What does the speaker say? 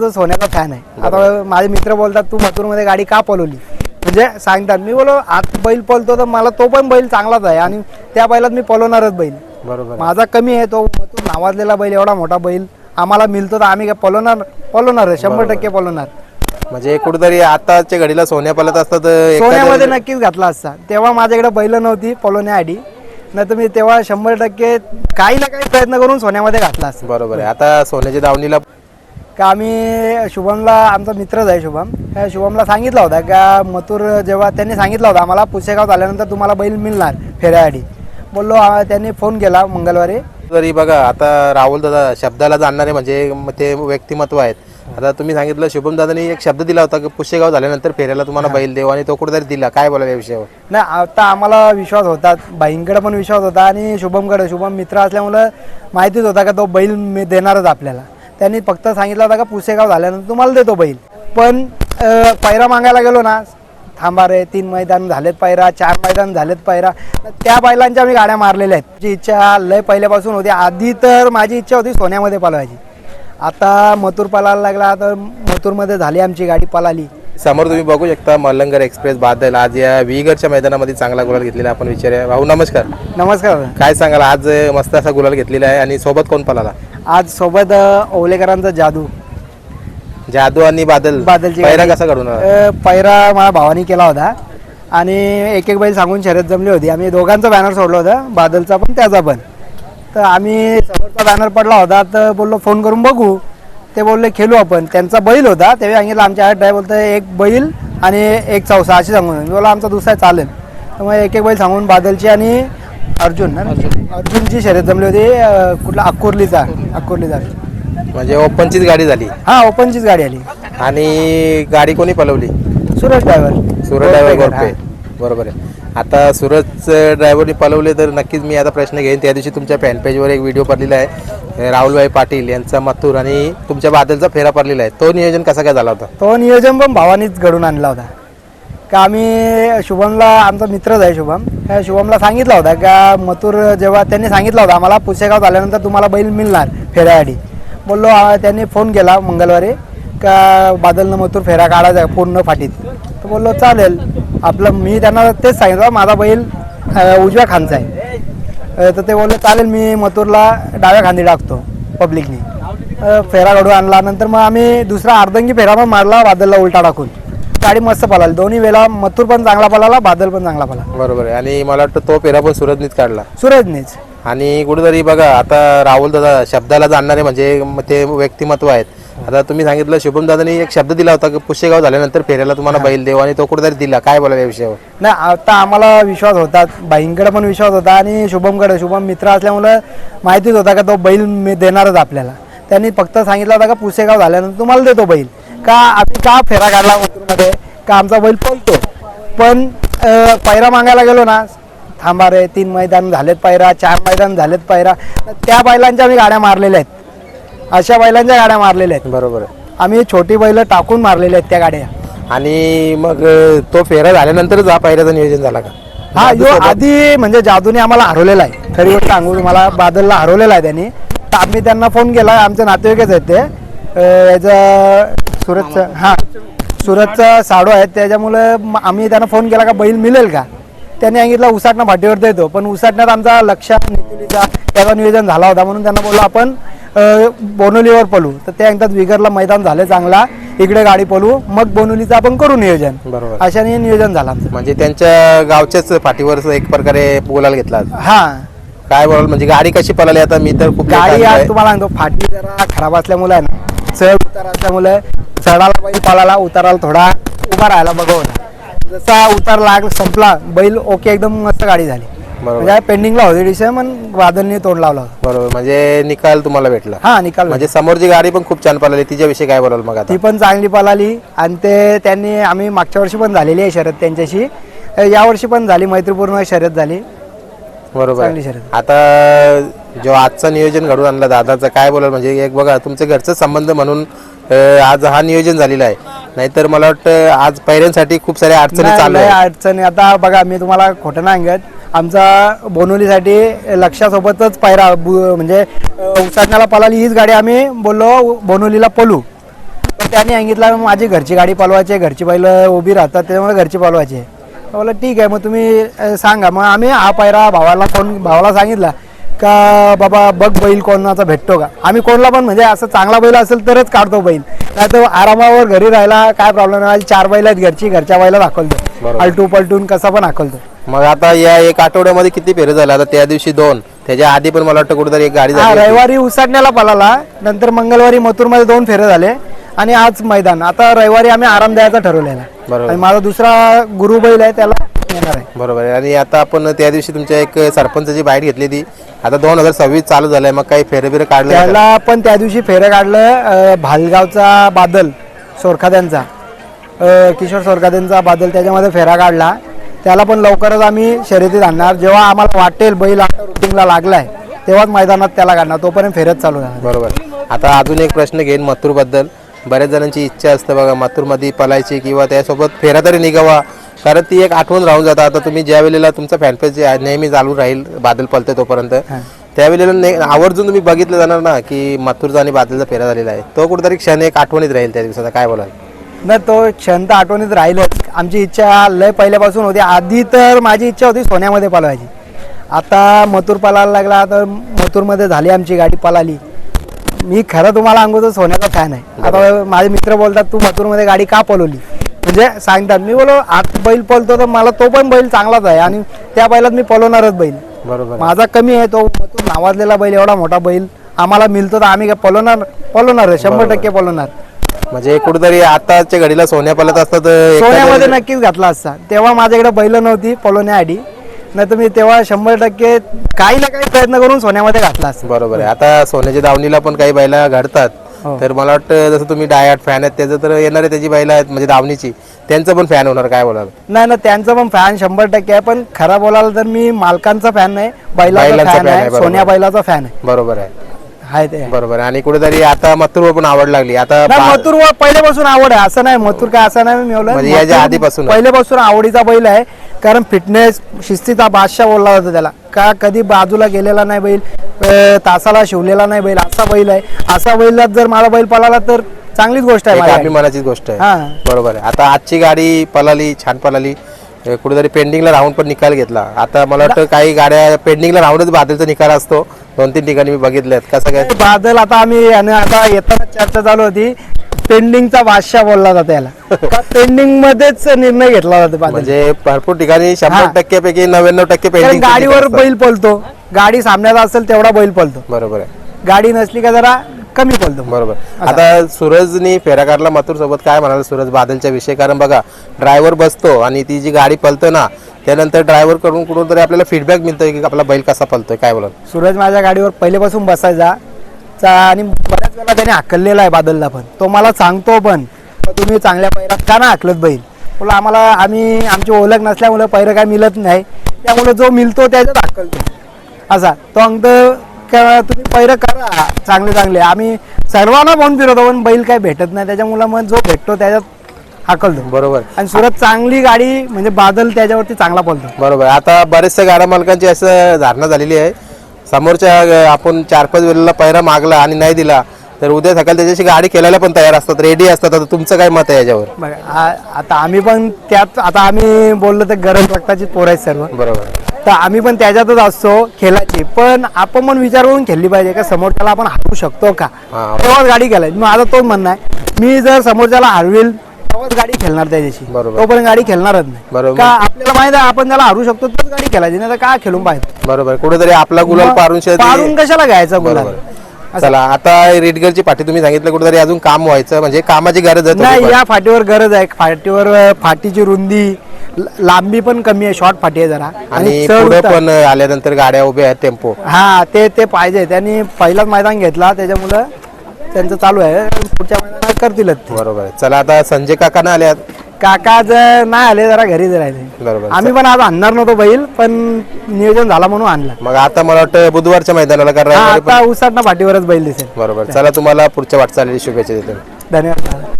तो सोन्याचा फॅन आहे. आता माझे मित्र बोलतात तू मथुरमध्ये गाडी का पळवली? म्हणजे सांगतात मी बोलो आत बैल पळतो तर मला तो पण बैल चांगलाच आहे आणि त्या बैलात मी पळवणारच बैल. बरोबर. माझा कमी आहे तो मथुर नावाजलेला बैल एवढा मोठा बैल. आम्हाला मिळतो तर आम्ही काय पळवणार पळवणार शंभर टक्के पळवणार. म्हणजे कुठेतरी आताच्या घडीला सोन्या पलत असतात सोन्यामध्ये नक्कीच घातला असता. तेव्हा माझ्याकडे बैल नव्हती पळवण्याआधी. नाही तर मी तेव्हा शंभर टक्के काही ना काही प्रयत्न करून सोन्यामध्ये घातला असता. बरोबर आहे. आता सोन्याच्या दावणीला का आम्ही शुभमला आमचा मित्रच आहे शुभम. त्या शुभमला सांगितला होता का मथुर जेव्हा त्यांनी सांगितलं होतं आम्हाला पुसेगाव झाल्यानंतर तुम्हाला बैल मिळणार फेऱ्याआधी. बोललो आ, त्यांनी फोन केला मंगळवारी. तरी बघा आता राहुल दादा शब्दाला जाणणारे म्हणजे म- ते व्यक्तिमत्व आहेत. आता तुम्ही सांगितलं शुभम दादानी एक शब्द दिला होता की पुशेगाव झाल्यानंतर फेऱ्याला तुम्हाला बैल देऊ आणि तो कुठेतरी दिला. काय बोला या विषयावर? नाही आता आम्हाला विश्वास होता बाईंकडे पण विश्वास होता आणि शुभमकडे. शुभम मित्र असल्यामुळं माहितीच होता का तो बैल मी देणारच आपल्याला. त्यांनी फक्त सांगितलं होता का पुसेगाव झाल्यानंतर तुम्हाला देतो बैल. पण पैरा मागायला गेलो ना थांबा रे तीन मैदान झालेत पैरा चार मैदान झालेत पैरा त्या बैलांच्या मी गाड्या मारलेल्या आहेत. माझी इच्छा लय पहिल्यापासून होती. आधी तर माझी इच्छा होती सोन्यामध्ये पळवायची. आता मथुर पळायला लागला तर मथुरमध्ये झाली आमची गाडी पळाली. समोर तुम्ही बघू शकता मलंगर एक्सप्रेस बादल. आज या विगरच्या मैदानामध्ये चांगला गुलाल घेतलेला आपण विचारूया. भाऊ नमस्कार. नमस्कार. काय सांगाल? आज मस्त असा गुलाल घेतलेला आहे आणि सोबत कोण पळाला? आज सोबत ओवलेकरांचा जादू. जादू आणि बादल. बादलची गाडी. कसा घडून आला अ, पैरा माझ्या भावानी केला होता. आणि एक एक बैल सांगून शर्यत जमली होती. आम्ही दोघांचं बॅनर सोडलं होतं. बादलचा पण त्याचा पण. तर आम्ही समोरचा बॅनर पडला होता. तर बोललो फोन करून बघू. ते बोलले खेळू आपण. त्यांचा बैल होता. तेव्हा सांगितलं आमच्या आठ ड्राय बोलतं एक बैल आणि एक चौसा. अशी सांगून. मी बोला आमचा दुसरा चालेल. तर मग एक एक बैल सांगून बादलची आणि अर्जुन ना? अर्जुनची शर्यत जमली होती अ, कुठला? अक्कोर्लीचा अक्कोर्लीचा म्हणजे ओपनचीच गाडी झाली. हा ओपनचीच गाडी आली. आणि गाडी कोणी पलवली? सुरेश ड्रायव्हर. सुरज ड्रायव्हर गोरपे बरोबर आहे. आता सुरज ड्रायव्हरनी पलवले तर नक्कीच मी आता प्रश्न घेईन. त्या दिवशी तुमच्या फॅन पेजवर एक व्हिडिओ पडलेला आहे. राहुलभाई पाटील यांचा मथुर आणि तुमच्या बादलचा फेरा पडलेला आहे. तो नियोजन कसा काय झाला होता? तो नियोजन पण भावानीच घडून आणला होता. का आम्ही शुभमला आमचा मित्रच आहे शुभम. शुभमला सांगितला होता का मथुर जेव्हा त्यांनी सांगितलं होतं आम्हाला पुसेगाव झाल्यानंतर तुम्हाला बैल मिळणार फेऱ्यासाठी बोललो त्यांनी फोन केला मंगळवारी का बादलनं मथुर फेरा काढायचा आहे पूर्ण फाटीत. तर बोललो चालेल. आपलं मी त्यांना तेच सांगितलं माझा बैल उजव्या खानचा आहे. तर ते बोलले चालेल मी मथुरला डाव्या खांदी टाकतो पब्लिकनी फेरा घडू आणला. नंतर मग आम्ही दुसरा अर्धंगी फेरा पण मारला बादलला उलटा टाकून. गाडी मस्त पळाली. दोन्ही वेळा मथुर पण चांगला पळाला बादल पण चांगला पळाला. बरोबर आहे. आणि मला वाटतं तो फेरा पण सुरजनीच काढला. सूरजनीच. आणि कुठेतरी बघा आता राहुल दादा शब्दाला जाणणारे म्हणजे ते व्यक्तिमत्व आहेत. आता तुम्ही सांगितलं शुभम दादानी एक शब्द दिला होता की पुशेगाव झाल्यानंतर फेऱ्याला तुम्हाला बैल देऊ आणि तो कुठेतरी दिला. काय बोला या विषयावर? नाही आता आम्हाला विश्वास होता. बाईंकडे पण विश्वास होता आणि शुभमकडे. शुभम मित्र असल्यामुळं माहितीच होता का तो बैल मी देणारच आपल्याला. त्यांनी फक्त सांगितलं होता का पुसेगाव झाल्यानंतर तुम्हाला देतो बैल. का आम्ही का फेरा काढला मथुरमध्ये का आमचा बैल पळतो? पण पैरा मागायला गेलो ना थांबा रे तीन मैदान झालेत पैरा चार मैदान झालेत पैरा त्या बैलांच्या आम्ही गाड्या मारलेल्या आहेत. अशा बैलांच्या गाड्या मारलेल्या आहेत. बरोबर. आम्ही छोटी बैल टाकून मारलेल्या आहेत त्या गाड्या. आणि मग तो फेरा झाल्यानंतरच हा पायऱ्याचं नियोजन झाला का? हा यो आधी म्हणजे जादूने आम्हाला हरवलेला आहे. खरी गोष्ट सांगू तुम्हाला बादलला हरवलेला आहे त्यांनी. तर आम्ही त्यांना फोन केला आमचे नातेवाईकच आहेत ते. याचं सुरतचं हा. सुरतचा साडू आहे त्याच्यामुळे आम्ही त्यांना फोन केला का बैल मिळेल का? त्यांनी सांगितलं उसाटणं भाटीवर येतो. पण उसाटण्यात आमचा लक्षात नितीलीचा त्याचा नियोजन झाला होता. म्हणून त्यांना बोललो आपण बोनोलीवर पळू. तर ते सांगतात विगरला मैदान झालं चांगला. इकडे गाडी पळू. मग बोनोलीचं आपण करू नियोजन. बरोबर. अशाने नियोजन झालं आमचं. म्हणजे त्यांच्या गावच्याच पाठीवर एक प्रकारे बोलायला घेतला हा. काय बोलाल? म्हणजे गाडी कशी पळाली? आता मी तर खूप गाडी आज. तुम्हाला सांगतो फाटी जरा खराब असल्यामुळे आहे ना चढ उतार असल्यामुळे चढाला बैल पालाला उताराला थोडा उभा राहायला बघवला जसा उतार लाग संपला बैल ओके एकदम मस्त गाडी झाली. बरोबर. म्हणजे पेंडिंगला होती डिशे पण वादलने तोंड लावला होता. बरोबर. म्हणजे निकाल तुम्हाला भेटला. हा निकाल म्हणजे समोरची गाडी पण खूप छान पळाली. तिच्याविषयी काय बोलाल मग आता? ती पण चांगली पळाली. आणि ते त्यांनी आम्ही मागच्या वर्षी पण झालेली आहे शर्यत त्यांच्याशी. अ, या वर्षी पण झाली. मैत्रीपूर्ण शर्यत झाली. बरोबर. चांगली आहे. शर्यत. आता जो आजचं नियोजन घडून आणला दादाचं काय बोलाल? म्हणजे एक बघा तुमचं घरचं संबंध म्हणून आज हा नियोजन झालेला आहे. नाहीतर मला वाटतं आज पैऱ्यांसाठी खूप साऱ्या अडचणी चालू आहे अडचणी. आता बघा मी तुम्हाला खोटं नाही सांगत. आमचा बोनोलीसाठी लक्षासोबतच पायरा बु- म्हणजे उसाटण्याला पळाली हीच गाडी आम्ही बोललो बोनोलीला तर त्यांनी सांगितलं माझी घरची गाडी पळवायची आहे घरची बैल उभी राहतात त्याच्यामुळे घरची पळवायची आहे. बोला ठीक आहे मग तुम्ही सांगा. मग आम्ही हा पायरा भावाला फोन भावाला सांगितला का बाबा बघ बैल कोणाचा भेटतो का? आम्ही कोणला पण म्हणजे असं चांगला बैल असेल तरच काढतो बैल. नाही तर आरामावर घरी राहायला काय प्रॉब्लेम नाही. चार बैल आहेत घरची घरच्या बैला दाखवतो. बरोबर. पलटू पलटून कसा पण हाकलतो मग आता या एक आठवड्यामध्ये किती फेरे झाले? आता त्या दिवशी दोन. त्याच्या आधी पण मला वाटतं कुठेतरी एक गाडी हा झाली. रविवारी उसाटण्याला पळाला. नंतर मंगळवारी मथुरमध्ये दोन फेरे झाले. आणि आज मैदान. आता रविवारी आम्ही आराम द्यायचा ठरवलेला आहे. बरोबर. आणि माझा दुसरा गुरु बैल आहे त्याला येणार आहे. बरोबर आहे. आणि आता आपण त्या दिवशी तुमच्या एक सरपंचाची बाईट घेतली ती आता दोन हजार सव्वीस चालू झालंय. मग काही फेरे बिरे काढले त्याला पण त्या दिवशी फेरं काढलं भालगावचा बादल सोरखाद्यांचा. किशोर सोरखाद्यांचा बादल त्याच्यामध्ये फेरा काढला. त्याला पण लवकरच आम्ही शर्यतीत आणणार. जेव्हा आम्हाला वाटेल बैल आता रुटीनला लागलाय तेव्हाच मैदानात त्याला काढणार. तोपर्यंत फेरत चालू राहणार बरोबर. आता अजून एक प्रश्न घेईन मथुरबद्दल बऱ्याच जणांची इच्छा असते बघा मथुरमध्ये पलायची किंवा त्यासोबत फेरा तरी निघावा. कारण ती एक आठवण राहून जातं. आता तुम्ही ज्या वेळेला तुमचा फॅनपेज नेहमी चालू राहील बादल पलते तोपर्यंत त्यावेळेला ने- आवर्जून तुम्ही बघितलं जाणार ना की मथुरचा आणि बादलचा फेरा झालेला आहे. तो कुठेतरी क्षण एक आठवणीत राहील त्या दिवसाचा. काय बोलाल? नाही तो क्षण तर आठवणीत राहिलंच. आमची इच्छा लय पहिल्यापासून होती. आधी तर माझी इच्छा होती सोन्यामध्ये पळवायची आता मथुर पळायला लागला तर मथुरमध्ये झाली आमची गाडी पळाली मी खरं तुम्हाला सांगू तर सोन्याचा फॅन आहे. आता माझे मित्र बोलतात तू मथुरमध्ये गाडी का पळवली म्हणजे सांगतात मी बोलो आत बैल पळतो तर मला तो पण बैल चांगलाच आहे आणि त्या बैलात मी पळवणारच बैल. बरोबर माझा कमी आहे तो नावाजलेला बैल एवढा मोठा बैल. आम्हाला मिळतो तर आम्ही काय पळवणार पळवणार शंभर टक्के पळवणार. म्हणजे कुठेतरी आताच्या घडीला सोन्या पलत असतात सोन्यामध्ये नक्कीच घातला असता. तेव्हा माझ्याकडे बैल नव्हती पळवण्याआधी नाही तर मी तेव्हा शंभर टक्के काही ना काही प्रयत्न करून सोन्यामध्ये घातला असता. बरोबर आहे. आता सोन्याच्या दावणीला पण काही बैला घडतात. तर मला वाटतं जसं तुम्ही डायट फॅन आहेत त्याचं तर येणारे त्याची बैला आहेत म्हणजे दावणीची त्यांचं पण फॅन होणार काय बोलाल? नाही ना त्यांचं पण फॅन शंभर टक्के आहे पण खरा बोलायला तर मी मालकांचा फॅन नाही बैलाचा बैलांचा फॅन fan आहे, आहे बरोबर. सोन्या बैलाचा फॅन आहे. बरोबर आहे. हाय ते. आहे. बरोबर आहे. आणि कुठेतरी आता मथुर पण आवड लागली. आता नाही बा- मथुर व पहिल्यापासून आवड आहे असं नाही मथुर काय असं नाही मी म्हणजे याच्या आधीपासून? पहिल्यापासून आवडीचा बैल आहे कारण फिटनेस शिस्तीचा बादशाह बोलला जातो त्याला. का कधी बाजूला गेलेला नाही बैल तासाला शिवलेला नाही बैल असा बैल आहे. असा बैलात जर माझा बैल पळाला तर चांगलीच गोष्ट आहे एक माझ्या अभिमानाचीच गोष्ट आहे. हा. बरोबर आहे. आता आजची गाडी पळाली छान पळाली. हे कुठेतरी पेंडिंगला राहून पण निकाल घेतला. आता मला वाटतं काही गाड्या पेंडिंगला राहूनच बादलचा निकाल असतो. दोन तीन ठिकाणी मी बघितलेत. कसं काय? बादल आता आम्ही आणि आता येताना चर्चा चालू होती. पेंडिंगचा बादशाह बोलला जातो याला. पेंडिंग मध्येच निर्णय घेतला जातो बादल. म्हणजे भरपूर ठिकाणी शंभर हा. टक्क्यापैकी नव्याण्णव टक्के कारण पेंडिंग गाडीवर बैल पळतो. गाडी सामन्यात असेल तेवढा बैल पळतो. बरोबर आहे. गाडी नसली का जरा कमी पळतो. बरोबर. आता सूरजनी फेरा काढला मथुर सोबत काय म्हणाल सूरज? बादलच्या विषयी. कारण बघा ड्रायव्हर बसतो आणि ती जी गाडी पलतो ना त्यानंतर ड्रायव्हरकडून कुठून तरी आपल्याला फीडबॅक मिळतोय की आपला बैल कसा पलतोय काय बोलाल? सूरज माझ्या गाडीवर पहिल्यापासून बसायचा. चा- आणि बऱ्याच वेळा त्याने हाकललेला आहे बादलला पण. तो मला सांगतो पण "का तुम्ही चांगल्या पैरात का ना हाकलत बैल? बोला आम्हाला आम्ही आमची ओळख नसल्यामुळे पैरं काय मिळत नाही. त्यामुळे जो मिळतो त्याच्यात हाकलतो. असा. तो अंक का तुम्ही पैरं करा. चांगले चांगले. आम्ही सर्वांना फोन फिरवतो पण बैल काय भेटत नाही. त्याच्यामुळे मग जो भेटतो त्याच्यात हाकलतो. बरोबर. आणि सुरत चांगली गाडी म्हणजे बादल त्याच्यावरती चांगला पळतो. बरोबर. आता बरेचशा गाड्या मालकांची असं धारणा झालेली आहे. समोरच्या आपण चार पाच वेळेला पैरा मागला आणि नाही दिला तर उद्या सकाळी त्याच्याशी गाडी खेळायला पण तयार असतात रेडी असतात. आता तुमचं काय मत आहे याच्यावर? आता आम्ही पण त्यात आता आम्ही बोललो तर गरज रक्ताची पोर आहेत सर्व. बरोबर. तर आम्ही पण त्याच्यातच असतो खेळाची पण आपण पण विचार करून खेळली पाहिजे का समोरच्याला आपण हरवू शकतो का. तेव्हाच गाडी खेळायची. माझा तोच म्हणणं आहे. मी जर समोरच्याला हरवेल तेव्हाच गाडी खेळणार त्याच्याशी बरोबर. तोपर्यंत गाडी खेळणारच नाही. बरोबर. का आपल्याला माहिती आहे आपण त्याला हरवू शकतो तर गाडी खेळायची नाही तर का खेळून पाहिजे बरोबर. कुठेतरी आपला गुलाल पारून पारून कशाला घ्यायचा गुलाल? बरोबर. चला आता रेडगरची पाठी तुम्ही सांगितलं कुठेतरी अजून काम व्हायचं म्हणजे कामाची गरज आहे नाही थोडीफार. या फाटीवर गरज आहे. फाटीवर अं, फाटीची रुंदी लांबी पण कमी आहे शॉर्ट फाटी आहे जरा. आणि चढ पुढे उतार. पण आल्यानंतर गाड्या उभ्या आहेत टेम्पो. हा ते ते पाहिजे. त्यांनी पहिलाच मैदान घेतला त्याच्यामुळं त्यांचं चालू आहे. पुढच्या मैदानात करतीलच ते. बरोबर आहे. चला आता संजय काका ना आल्यात काका जर नाही आले जरा घरीच राहिले. बरोबर. आम्ही पण आज आणणार नव्हतो बैल पण नियोजन झाला म्हणून आणला. मग आता मला वाटतं बुधवारच्या मैदानाला हा करा आता उसाटणा पाठीवरच बैल दिसेल. बरोबर. चला तुम्हाला पुढच्या वाटचालीची शुभेच्छा देतो. धन्यवाद.